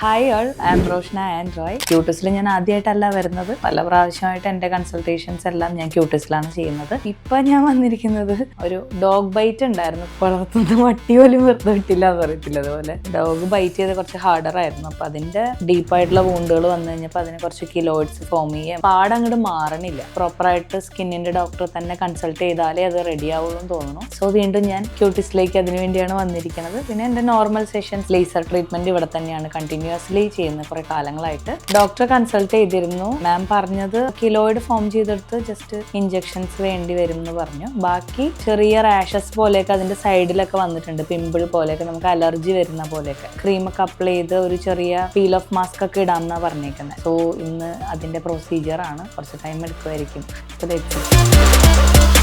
Hi all am Roshna and Roy ക്യൂട്ടസിൽ ഞാൻ ആദ്യമായിട്ടല്ല വരുന്നത്. പല പ്രാവശ്യമായിട്ട് എന്റെ കൺസൾട്ടേഷൻസ് എല്ലാം ഞാൻ ക്യൂട്ടസിലാണ് ചെയ്യുന്നത്. ഇപ്പൊ ഞാൻ വന്നിരിക്കുന്നത് ഒരു ഡോഗ് ബൈറ്റ് ഉണ്ടായിരുന്നു. വളർത്തുന്ന വട്ടി പോലും വെറുതെ വിട്ടില്ല എന്ന് പറയത്തില്ല. അതുപോലെ ഡോഗ് ബൈറ്റ് ചെയ്ത് കുറച്ച് ഹാർഡർ ആയിരുന്നു. അപ്പൊ അതിന്റെ ഡീപ്പായിട്ടുള്ള വൂണ്ടുകൾ വന്നു കഴിഞ്ഞപ്പോൾ അതിന് കുറച്ച് കിലോയിഡ്സ് ഫോം ചെയ്യാം. പാട് അങ്ങോട്ട് മാറണില്ല. പ്രോപ്പറായിട്ട് സ്കിന്നിന്റെ ഡോക്ടറെ തന്നെ കൺസൾട്ട് ചെയ്താലേ അത് റെഡി ആവുള്ളൂ എന്ന് തോന്നുന്നു. സോ വീണ്ടും ഞാൻ ക്യൂട്ടിസിലേക്ക് അതിനുവേണ്ടിയാണ് വന്നിരിക്കുന്നത്. പിന്നെ എന്റെ നോർമൽ സെഷൻസ് ലേസർ ട്രീറ്റ്മെന്റ് ഇവിടെ തന്നെയാണ് കണ്ടിന്യൂസ്ലി ചെയ്യുന്ന കുറെ കാലങ്ങളായിട്ട് ഡോക്ടറെ കൺസൾട്ട് ചെയ്തിരുന്നു. മാം പറഞ്ഞത് കിലോയിഡ് ഫോം ചെയ്തെടുത്ത് ജസ്റ്റ് ഇഞ്ചെക്ഷൻസ് വേണ്ടി വരും എന്ന് പറഞ്ഞു. ബാക്കി ചെറിയ റാഷസ് പോലെയൊക്കെ അതിന്റെ സൈഡിലൊക്കെ വന്നിട്ടുണ്ട്. പിമ്പിൾ പോലെയൊക്കെ നമുക്ക് അലർജി വരുന്ന പോലെയൊക്കെ. ക്രീമൊക്കെ അപ്ലൈ ചെയ്ത് ഒരു ചെറിയ പീൽ ഓഫ് മാസ്ക് ഒക്കെ ഇടാമെന്നാണ് പറഞ്ഞേക്കുന്നത് സോ ഇന്ന് അതിന്റെ പ്രൊസീജിയർ ആണ്. കുറച്ച് ടൈം എടുക്കുമായിരിക്കും So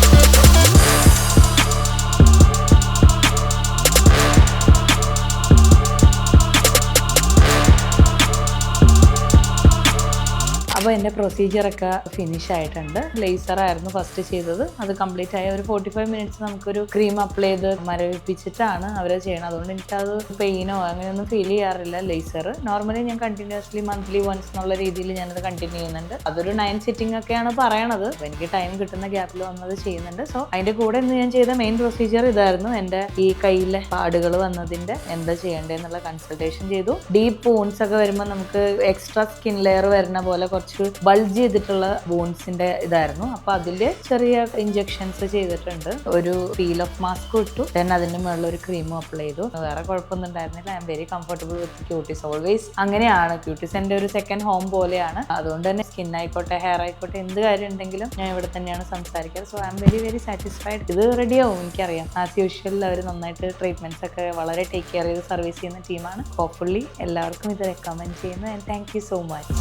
അപ്പോൾ എന്റെ പ്രൊസീജിയറൊക്കെ ഫിനിഷ് ആയിട്ടുണ്ട്. ലേസറായിരുന്നു ഫസ്റ്റ് ചെയ്തത്. അത് കംപ്ലീറ്റ് ആയ ഒരു ഫോർട്ടി ഫൈവ് മിനിറ്റ്സ് നമുക്കൊരു ക്രീം അപ്ലൈ ചെയ്ത് മരവിപ്പിച്ചിട്ടാണ് അവർ ചെയ്യണത്. അതുകൊണ്ട് എനിക്കത് പെയിനോ അങ്ങനെയൊന്നും ഫീൽ ചെയ്യാറില്ല ലേസർ നോർമലി ഞാൻ കണ്ടിന്യൂസ്ലി മന്ത്ലി വൺസ് എന്നുള്ള രീതിയിൽ ഞാനത് കണ്ടിന്യൂ ചെയ്യുന്നുണ്ട്. അതൊരു നയൻ സിറ്റിംഗ് ഒക്കെയാണ് പറയണത്. എനിക്ക് ടൈം കിട്ടുന്ന ഗ്യാപ്പിൽ വന്നത് ചെയ്യുന്നുണ്ട്. സോ അതിന്റെ കൂടെ ഇന്ന് ഞാൻ ചെയ്ത മെയിൻ പ്രൊസീജിയർ ഇതായിരുന്നു. എന്റെ ഈ കയ്യിലെ പാടുകൾ വന്നതിന്റെ എന്താ ചെയ്യേണ്ടതെന്നുള്ള കൺസൾട്ടേഷൻ ചെയ്തു. ഡീപ്പ് വൂൺസ് ഒക്കെ വരുമ്പോൾ നമുക്ക് എക്സ്ട്രാ സ്കിൻ ലെയർ വരുന്ന പോലെ കുറച്ച് ബൾജ് ചെയ്തിട്ടുള്ള ബോൺസിന്റെ ഇതായിരുന്നു. അപ്പൊ അതിൽ ചെറിയ ഇഞ്ചെക്ഷൻസ് ചെയ്തിട്ടുണ്ട്. ഒരു ഫീൽ ഓഫ് മാസ്ക് ഇട്ടു. ദെൻ അതിന്റെ മുകളിൽ ഒരു ക്രീമും അപ്ലൈ ചെയ്തു. വേറെ കുഴപ്പമൊന്നും ഉണ്ടായിരുന്നില്ല. I'm very comfortable with Cuties always അങ്ങനെയാണ്. ക്യൂട്ടീസ് എന്റെ ഒരു സെക്കൻഡ് ഹോം പോലെയാണ്. അതുകൊണ്ട് തന്നെ സ്കിൻ ആയിക്കോട്ടെ ഹെയർ ആയിക്കോട്ടെ എന്ത് കാര്യം ഉണ്ടെങ്കിലും ഞാൻ ഇവിടെ തന്നെയാണ് സംസാരിക്കാറ്. So I'm very very satisfied ഇത് റെഡിയാവും എനിക്കറിയാം. ആസ് യൂഷ്വൽ അവർ നന്നായിട്ട് ട്രീറ്റ്മെന്റ്സ് ഒക്കെ വളരെ ടേക്ക് കെയർ ചെയ്ത് സർവീസ് ചെയ്യുന്ന ടീമാണ് ഹോപ്പ്ഫുള്ളി എല്ലാവർക്കും ഇത് റെക്കമെൻഡ് ചെയ്യുന്നു. And thank you so much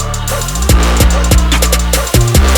Let's go.